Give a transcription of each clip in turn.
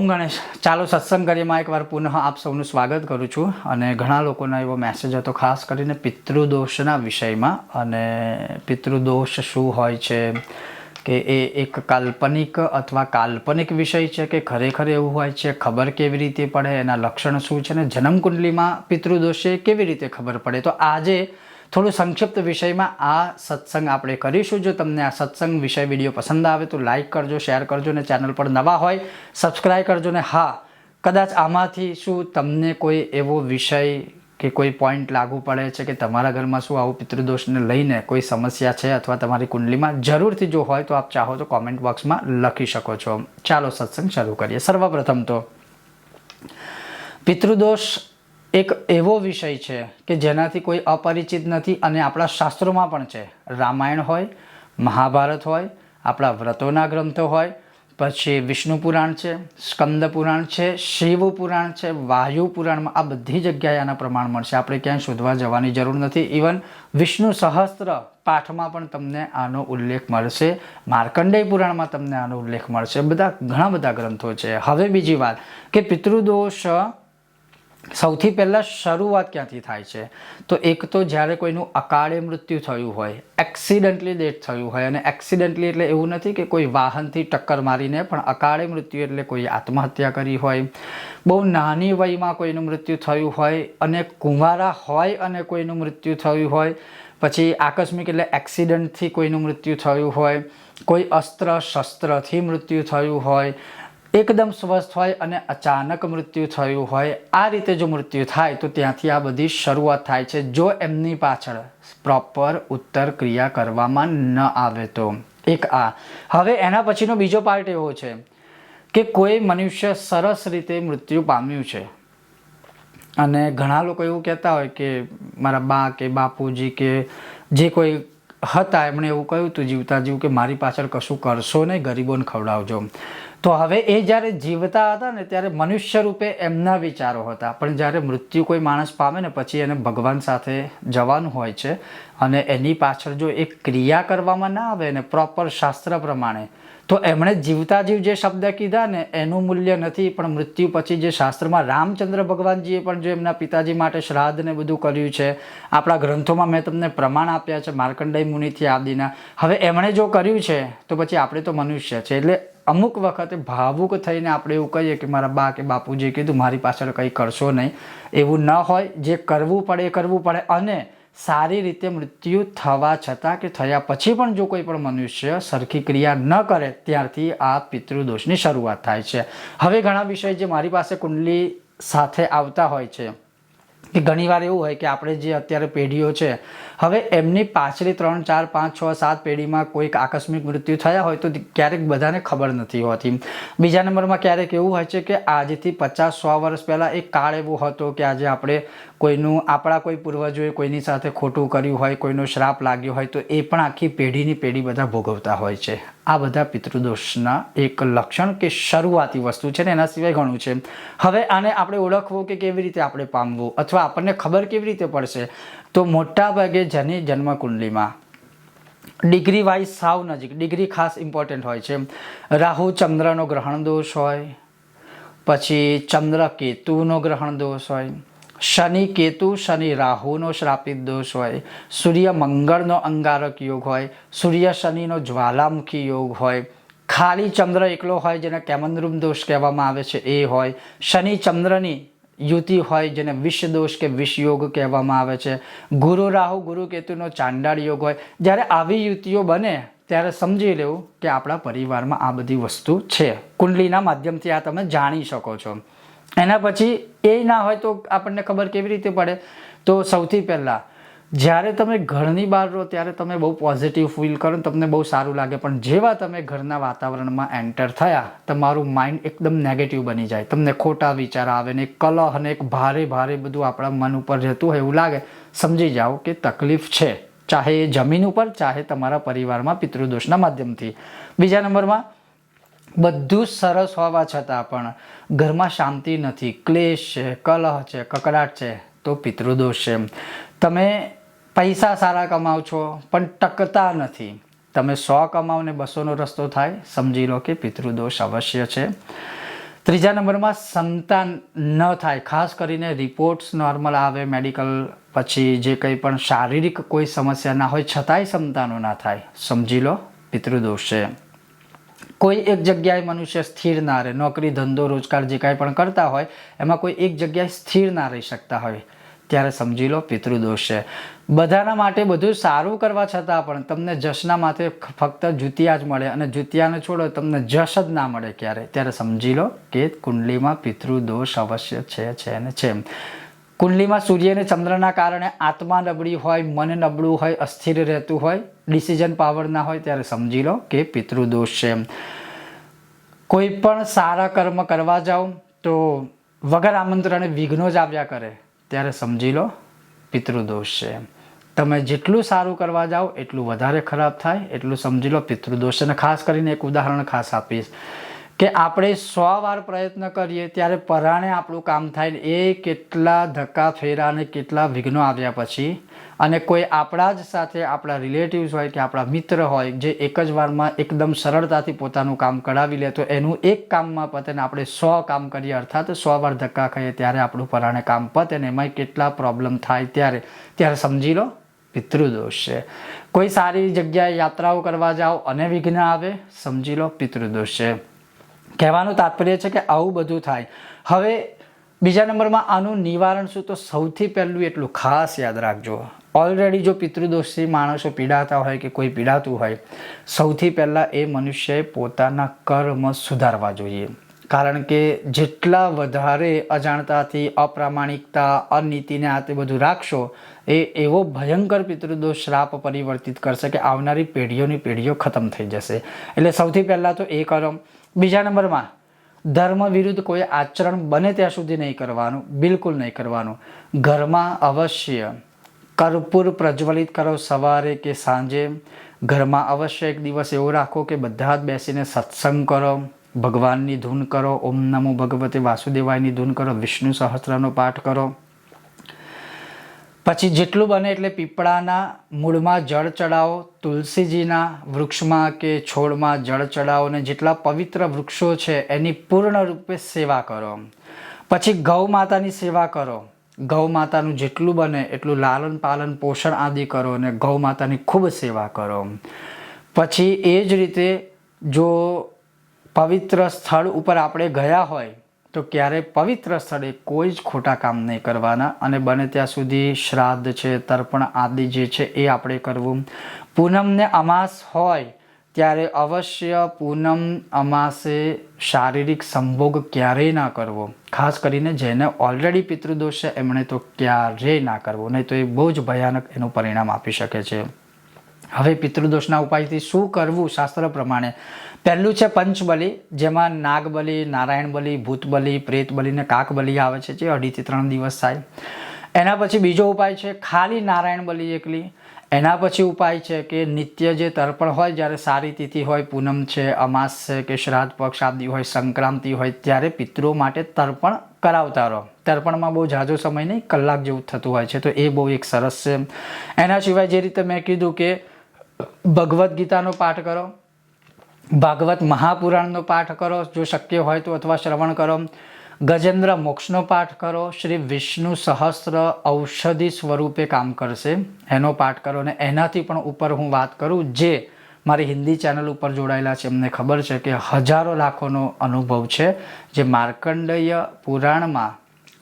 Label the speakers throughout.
Speaker 1: ઓમ ગણેશ. ચાલો સત્સંગ કરીમાં એકવાર પુનઃ આપ સૌનું સ્વાગત કરું છું. અને ઘણા લોકોનો એવો મેસેજ હતો, ખાસ કરીને પિતૃદોષના વિષયમાં. અને પિતૃદોષ શું હોય છે? કે એ એક કાલ્પનિક અથવા કાલ્પનિક વિષય છે કે ખરેખર એવું હોય છે? ખબર કેવી રીતે પડે? એના લક્ષણ શું છે? ને જન્મકુંડલીમાં પિતૃદોષ કેવી રીતે ખબર પડે? તો આજે થોડું સંક્ષિપ્ત વિષયમાં આ સત્સંગ આપણે કરીશું. જો તમને આ સત્સંગ વિષય વીડિયો પસંદ આવે તો લાઈક કરજો શેર કરજો ને ચેનલ પર નવા હોય સબસ્ક્રાઈબ કરજો ને હા, કદાચ આમાંથી શું તમને કોઈ એવો વિષય કે કોઈ પોઈન્ટ લાગુ પડે છે કે તમારા ઘરમાં શું આવું પિતૃદોષને લઈને કોઈ સમસ્યા છે અથવા તમારી કુંડલીમાં? જરૂરથી જો હોય તો આપ ચાહો તો કોમેન્ટ બોક્સમાં લખી શકો છો. ચાલો સત્સંગ શરૂ કરીએ. સર્વપ્રથમ તો પિતૃદોષ એક એવો વિષય છે કે જેનાથી કોઈ અપરિચિત નથી અને આપણા શાસ્ત્રોમાં પણ છે. રામાયણ હોય, મહાભારત હોય, આપણા વ્રતોના ગ્રંથો હોય, પછી વિષ્ણુ પુરાણ છે, સ્કંદ પુરાણ છે, શિવ પુરાણ છે, વાયુ પુરાણમાં આ બધી જગ્યાએ આના પ્રમાણ મળશે. આપણે ક્યાંય શોધવા જવાની જરૂર નથી. ઇવન વિષ્ણુ સહસ્ત્ર પાઠમાં પણ તમને આનો ઉલ્લેખ મળશે. માર્કંડેય પુરાણમાં તમને આનો ઉલ્લેખ મળશે. બધા ઘણા બધા ગ્રંથો છે. હવે બીજી વાત કે પિતૃદોષ સૌથી પહેલાં શરૂઆત ક્યાંથી થાય છે? તો એક તો જ્યારે કોઈનું અકાળે મૃત્યુ થયું હોય એક્સિડન્ટલી ડેથ થયું હોય અને એક્સિડન્ટલી એટલે એવું નથી કે કોઈ વાહનથી ટક્કર મારીને પણ અકાળે મૃત્યુ એટલે કોઈ આત્મહત્યા કરી હોય, બહુ નાની વયમાં કોઈનું મૃત્યુ થયું હોય અને કુંવારા હોય અને કોઈનું મૃત્યુ થયું હોય, પછી આકસ્મિક એટલે એક્સિડન્ટથી કોઈનું મૃત્યુ થયું હોય, કોઈ અસ્ત્ર, શસ્ત્રથી મૃત્યુ થયું હોય એકદમ સ્વસ્થ હોય અને અચાનક મૃત્યુ થયું હોય, આ રીતે જો મૃત્યુ થાય, તો ત્યાંથી આ બધી શરૂઆત થાય છે. જો એમની પાછળ પ્રોપર ઉત્તર ક્રિયા કરવામાં ન આવે તો. એક આ. હવે એના પછીનો બીજો પાર્ટ એવો છે કે કોઈ મનુષ્ય સરસ રીતે મૃત્યુ પામ્યું છે. અને ઘણા લોકો એવું કહેતા હોય કે મારા બા કે બાપુજી કે જે કોઈ હતા, એમણે એવું કહ્યું હતું જીવતા જીવ કે મારી પાછળ કશું કરશો નહીં, ગરીબોને ખવડાવજો. તો હવે એ જ્યારે જીવતા હતા ને ત્યારે મનુષ્ય રૂપે એમના વિચારો હતા. પણ જ્યારે મૃત્યુ કોઈ માણસ પામે ને પછી એને ભગવાન સાથે જવાનું હોય છે અને એની પાછળ જો એક ક્રિયા કરવામાં ના આવે ને પ્રોપર શાસ્ત્ર પ્રમાણે તો એમણે જીવતા જીવ જે શબ્દ કીધા ને, એનું મૂલ્ય નથી, પણ મૃત્યુ પછી જે શાસ્ત્રમાં રામચંદ્ર ભગવાનજીએ પણ જો એમના પિતાજી માટે શ્રાદ્ધ ને બધું કર્યું છે, આપણા ગ્રંથોમાં મેં તમને પ્રમાણ આપ્યા છે, માર્કંડય મુનિથી આદિના. હવે એમણે જો કર્યું છે, તો પછી આપણે તો મનુષ્ય છે. એટલે અમુક વખતે ભાવુક થઈને આપણે એવું કહીએ કે, મારા બા કે બાપુજીએ કીધું, મારી પાછળ કંઈ કરશો નહીં. એવું ન હોય. જે કરવું પડે એ કરવું પડે. અને સારી રીતે મૃત્યુ થવા છતાં કે થયા પછી પણ જો કોઈ પણ મનુષ્ય સરખી ક્રિયા ન કરે, ત્યારથી આ પિતૃદોષની શરૂઆત થાય છે. હવે ઘણા વિષય જે મારી પાસે કુંડલી સાથે આવતા હોય છે, કે ઘણીવાર એવું હોય કે આપણે જે અત્યારે પેઢીઓ છે, હવે એમની પાછલી ત્રણ, ચાર, પાંચ, છ, સાત પેઢીમાં કોઈક આકસ્મિક મૃત્યુ થયા હોય તો ક્યારેક બધાને ખબર નથી હોતી. બીજા નંબરમાં ક્યારેક એવું હોય છે કે આજથી પચાસ, સો વર્ષ પહેલાં એક કાળ એવો હતો કે આજે આપણે કોઈનું આપણા કોઈ પૂર્વજોએ કોઈની સાથે ખોટું કર્યું હોય, કોઈનો શ્રાપ લાગ્યો હોય, તો એ પણ આખી પેઢીની પેઢી બધા ભોગવતા હોય છે. આ બધા પિતૃદોષના એક લક્ષણ કે શરૂઆતી વસ્તુ છે ને એના સિવાય ઘણું છે. હવે આને આપણે ઓળખવું કે કેવી રીતે આપણે પામવું અથવા આપણને ખબર કેવી રીતે પડશે, તો મોટા ભાગે જેની જન્મકુંડલીમાં. ડિગ્રી વાઇઝ સાવ નજીક, ડિગ્રી ખાસ ઇમ્પોર્ટન્ટ હોય છે. રાહુ ચંદ્રનો ગ્રહણ દોષ હોય, પછી ચંદ્ર કેતુનો ગ્રહણ દોષ હોય શનિ કેતુ, શનિ રાહુનો શ્રાપિત દોષ હોય, સૂર્ય મંગળનો અંગારક યોગ હોય, સૂર્ય શનિનો જ્વાલામુખી યોગ હોય, ખાલી ચંદ્ર એકલો હોય જેને કેમનરૂમ દોષ કહેવામાં આવે છે એ હોય, શનિ ચંદ્રની યુતિ હોય જેને વિષ દોષ કે વિષયોગ કહેવામાં આવે છે, ગુરુ રાહુ, ગુરુ કેતુનો ચાંડાળ યોગ હોય, જ્યારે આવી યુતિઓ બને ત્યારે સમજી લેવું કે આપણા પરિવારમાં આ બધી વસ્તુ છે. કુંડલીના માધ્યમથી આ તમે જાણી શકો છો. એના પછી એ ના હોય તો આપણને ખબર કેવી રીતે પડે? તો સૌથી પહેલાં, જ્યારે તમે ઘરની બહાર રહો ત્યારે તમે બહુ પોઝિટિવ ફીલ કરો તમને બહુ સારું લાગે. પણ જેવા તમે ઘરના વાતાવરણમાં એન્ટર થયા તમારું માઇન્ડ એકદમ નેગેટિવ બની જાય. તમને ખોટા વિચાર આવે ને કલહ અને એક ભારે ભારે બધું આપણા મન ઉપર રહેતું હોય એવું લાગે. સમજી જાઓ કે તકલીફ છે. ચાહે એ જમીન ઉપર, ચાહે તમારા પરિવારમાં પિતૃદોષના માધ્યમથી. બીજા નંબરમાં બધું સરસ હોવા છતાં પણ ઘરમાં શાંતિ નથી. ક્લેશ છે, કલહ છે, કકડાટ છે, તો પિતૃદોષ છે તમે પૈસા સારા કમાવ છો, પણ ટકતા નથી. તમે સો કમાવ ને બસોનો રસ્તો થાય, સમજી લો કે પિતૃદોષ અવશ્ય છે. ત્રીજા નંબરમાં સંતાન ન થાય. ખાસ કરીને રિપોર્ટ્સ નોર્મલ આવે મેડિકલ પછી જે કંઈ પણ શારીરિક કોઈ સમસ્યા ના હોય, છતાંય સંતાનો ના થાય. સમજી લો, પિતૃદોષ છે કોઈ એક જગ્યાએ મનુષ્ય સ્થિર ના રહે, નોકરી, ધંધો, રોજગાર જે કાંઈ પણ કરતા હોય, એમાં કોઈ એક જગ્યાએ સ્થિર ના રહી શકતા હોય. ત્યારે સમજી લો પિતૃદોષ છે. બધાના માટે બધું સારું કરવા છતાં પણ તમને જશના માથે ફક્ત જુતિયા જ મળે અને જુતિયાને છોડો તમને જશ જ ના મળે ક્યારે? ત્યારે સમજી લો કે કુંડલીમાં પિતૃદોષ અવશ્ય છે છે ને છે. કુંડલીમાં સૂર્ય અને ચંદ્રના કારણે આત્મા નબળી હોય, મન નબળું હોય, અસ્થિર રહેતું હોય ડિસિઝન પાવર ના હોય ત્યારે સમજી લો કે પિતૃદોષ છે. કોઈ પણ સારા કર્મ કરવા જાઓ તો વગર આમંત્રણે વિઘ્નો જ આવ્યા કરે ત્યારે સમજી લો પિતૃદોષ છે. તમે જેટલું સારું કરવા જાઓ એટલું વધારે ખરાબ થાય એટલું સમજી લો પિતૃદોષ અને ખાસ કરીને એક ઉદાહરણ ખાસ આપીશ કે આપણે સો વાર પ્રયત્ન કરીએ ત્યારે પરાણે આપણું કામ થાય એ કેટલા ધક્કા ફેરા અને કેટલા વિઘ્નો આવ્યા પછી અને કોઈ આપણા જ સાથે આપણા રિલેટિવ્સ હોય કે આપણા મિત્ર હોય જે એક જ વારમાં એકદમ સરળતાથી પોતાનું કામ કરાવી લે, તો એનું એક કામમાં પતે ને આપણે સો કામ કરીએ, અર્થાત સો વાર ધક્કા ખાઈએ ત્યારે આપણું પરાણે કામ પતે ને એમાંય કેટલા પ્રોબ્લેમ થાય ત્યારે. ત્યારે સમજી લો, પિતૃદોષ છે. કોઈ સારી જગ્યાએ યાત્રાઓ કરવા જાઓ અને વિઘ્ન આવે, સમજી લો, પિતૃદોષ છે. કહેવાનું તાત્પર્ય છે કે આવું બધું થાય. હવે બીજા નંબરમાં આનું નિવારણ શું? તો સૌથી પહેલું એટલું ખાસ યાદ રાખજો. ઓલરેડી જો પિતૃદોષથી માણસો પીડાતા હોય કે કોઈ પીડાતું હોય, સૌથી પહેલાં એ મનુષ્યએ પોતાના કર્મ સુધારવા જોઈએ. કારણ કે જેટલા વધારે અજાણતાથી, અપ્રામાણિકતા, અનીતિને આ તે બધું રાખશો, એ એવો ભયંકર પિતૃદોષ શ્રાપ પરિવર્તિત કરશે કે આવનારી પેઢીઓની પેઢીઓ ખતમ થઈ જશે. એટલે સૌથી પહેલાં તો એ કરો બીજા નંબરમાં, ધર્મ વિરુદ્ધ કોઈ આચરણ બને ત્યાં સુધી નહીં કરવાનું, બિલકુલ નહીં કરવાનું. ઘરમાં અવશ્ય કર્પૂર પ્રજ્વલિત કરો સવારે કે સાંજે. ઘરમાં અવશ્ય એક દિવસ એવો રાખો કે બધા જ બેસીને સત્સંગ કરો. ભગવાનની ધૂન કરો. ઓમ નમો ભગવતે વાસુદેવાયની ધૂન કરો. વિષ્ણુ સહસ્ત્રનો પાઠ કરો. પછી જેટલું બને એટલે પીપળાના મૂળમાં જળ ચડાવો. તુલસીજીના વૃક્ષમાં કે છોડમાં જળ ચડાવો અને જેટલા પવિત્ર વૃક્ષો છે એની પૂર્ણ રૂપે સેવા કરો. પછી ગૌ માતાની સેવા કરો. ગૌ માતાનું જેટલું બને એટલું લાલન પાલન પોષણ આદિ કરો અને ગૌ માતાની ખૂબ સેવા કરો. પછી એ જ રીતે જો પવિત્ર સ્થળ ઉપર આપણે ગયા હોય, તો ક્યારેય પવિત્ર સ્થળે કોઈ જ ખોટા કામ નહીં કરવાના અને બને ત્યાં સુધી શ્રાદ્ધ છે, તર્પણ આદિ જે છે એ આપણે કરવું. પૂનમને અમાસ હોય ત્યારે અવશ્ય પૂનમ અમાસે શારીરિક સંભોગ ક્યારેય ના કરવો. ખાસ કરીને જેને ઓલરેડી પિતૃદોષ છે, એમણે તો ક્યારેય ના કરવો. નહીં તો એ બહુ જ ભયાનક એનું પરિણામ આપી શકે છે. હવે પિતૃદોષના ઉપાયથી શું કરવું? શાસ્ત્ર પ્રમાણે પહેલું છે પંચબલી, જેમાં નાગબલી નારાયણ બલી ભૂતબલી, પ્રેતબલી ને કાકબલી આવે છે, જે અઢીથી ત્રણ દિવસ થાય. એના પછી બીજો ઉપાય છે ખાલી નારાયણ બલી એકલી. એના પછી ઉપાય છે કે નિત્ય જે તર્પણ હોય, જ્યારે સારી તિથિ હોય, પૂનમ છે, અમાસ છે કે શ્રાદ્ધ પક્ષ આદિ હોય, સંક્રાંતિ હોય, ત્યારે પિતૃઓ માટે તર્પણ કરાવતા રહો. તર્પણમાં બહુ ઝાઝો સમય નહીં, કલાક જેવું થતું હોય છે. તો એ બહુ એક સરસ છે. એના સિવાય જે રીતે મેં કીધું કે ભગવદ્ ગીતાનો પાઠ કરો, ભાગવત મહાપુરાણનો પાઠ કરો, જો શક્ય હોય તો, અથવા શ્રવણ કરો. ગજેન્દ્ર, મોક્ષનો પાઠ કરો. શ્રી વિષ્ણુ સહસ્ત્ર ઔષધિ સ્વરૂપે કામ કરશે. એનો પાઠ કરો અને એનાથી પણ ઉપર હું વાત કરું, જે મારી હિન્દી ચેનલ ઉપર જોડાયેલા છે. એમને ખબર છે કે હજારો લાખોનો અનુભવ છે જે માર્કંડેય પુરાણમાં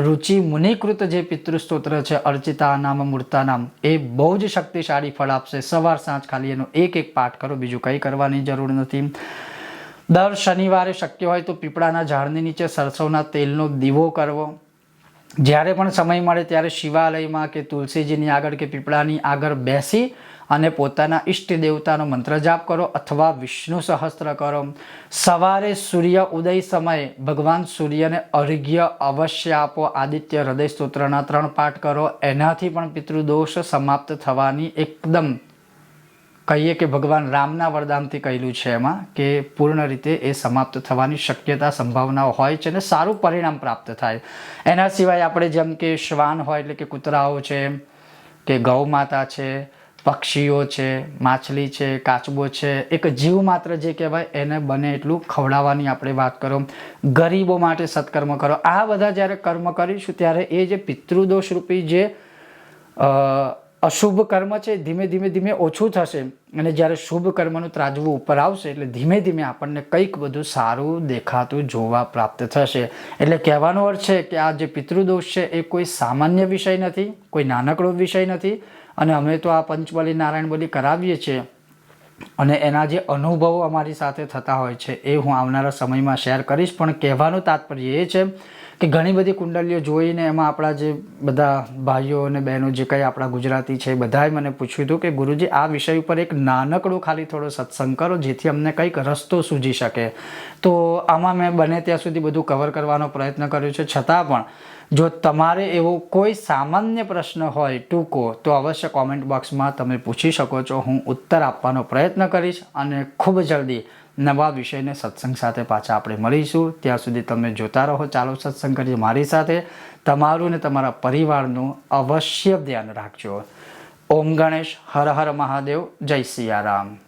Speaker 1: રુચિ મુનિકૃત જે પિતૃસ્તોત્ર છે, અર્ચિતા નામ, મૂર્તા નામ, એ બહુ જ શક્તિશાળી ફળ આપશે. સવાર સાંજ ખાલી એનો એક એક પાઠ કરો, બીજું કંઈ કરવાની જરૂર નથી. દર શનિવારે શક્ય હોય તો પીપળાના ઝાડની નીચે સરસવના તેલનો દીવો કરવો. જ્યારે પણ સમય મળે ત્યારે શિવાલયમાં કે તુલસીજીની આગળ કે પીપળાની આગળ બેસી અને પોતાના ઈષ્ટ દેવતાનો મંત્ર જાપ કરો અથવા વિષ્ણુ સહસ્ત્ર કરો. સવારે સૂર્ય ઉદય સમયે ભગવાન સૂર્યને અર્ઘ્ય અવશ્ય આપો. આદિત્ય હૃદય સ્તોત્રના ત્રણ પાઠ કરો. એનાથી પણ પિતૃદોષ સમાપ્ત થવાની એકદમ કહીએ કે ભગવાન રામના વરદાનથી કહેલું છે એમાં કે પૂર્ણ રીતે એ સમાપ્ત થવાની શક્યતા, સંભાવનાઓ હોય છે અને સારું પરિણામ પ્રાપ્ત થાય. એના સિવાય આપણે જેમ કે શ્વાન હોય એટલે કે કૂતરાઓ છે, કે ગૌ માતા છે, પક્ષીઓ છે, માછલી છે, કાચબો છે, એક જીવ માત્ર જે કહેવાય એને બને એટલું ખવડાવવાની આપણે વાત કરો. ગરીબો માટે સત્કર્મ કરો. આ બધા જ્યારે કર્મ કરીશું ત્યારે એ જે પિતૃદોષરૂપી જે અશુભ કર્મ છે, ધીમે ધીમે ધીમે ઓછું થશે અને જ્યારે શુભ કર્મનું ત્રાજવું ઉપર આવશે એટલે ધીમે ધીમે આપણને કંઈક બધું સારું દેખાતું જોવા પ્રાપ્ત થશે. એટલે કહેવાનો અર્થ છે કે આ જે પિતૃદોષ છે, એ કોઈ સામાન્ય વિષય નથી, કોઈ નાનકડો વિષય નથી. અને અમે તો આ પંચબલી નારાયણ બલી કરાવીએ છીએ. અને એના જે અનુભવો અમારી સાથે થતા હોય છે, એ હું આવનારા સમયમાં શેર કરીશ. પણ કહેવાનું તાત્પર્ય એ છે કે ઘણી બધી કુંડલીઓ જોઈને એમાં આપણા જે બધા ભાઈઓ અને બહેનો જે કંઈ આપણા ગુજરાતી છે બધાએ મને પૂછ્યું હતું કે, ગુરુજી, આ વિષય ઉપર એક નાનકડો ખાલી થોડો સત્સંગ કરો જેથી અમને કંઈક રસ્તો સૂજી શકે. તો આમાં મેં બને ત્યાં સુધી બધું કવર કરવાનો પ્રયત્ન કર્યો છે. છતાં પણ જો તમારે એવો કોઈ સામાન્ય પ્રશ્ન હોય ટૂંકો, તો અવશ્ય કોમેન્ટ બોક્સમાં તમે પૂછી શકો છો. હું ઉત્તર આપવાનો પ્રયત્ન કરીશ અને ખૂબ જલ્દી નવા વિષયને સત્સંગ સાથે પાછા આપણે મળીશું. ત્યાં સુધી તમે જોતા રહો, ચાલો સત્સંગ કરીએ મારી સાથે. તમારું ને તમારા પરિવારનું અવશ્ય ધ્યાન રાખજો. ઓમ ગણેશ, હર હર મહાદેવ, જય સિયારામ.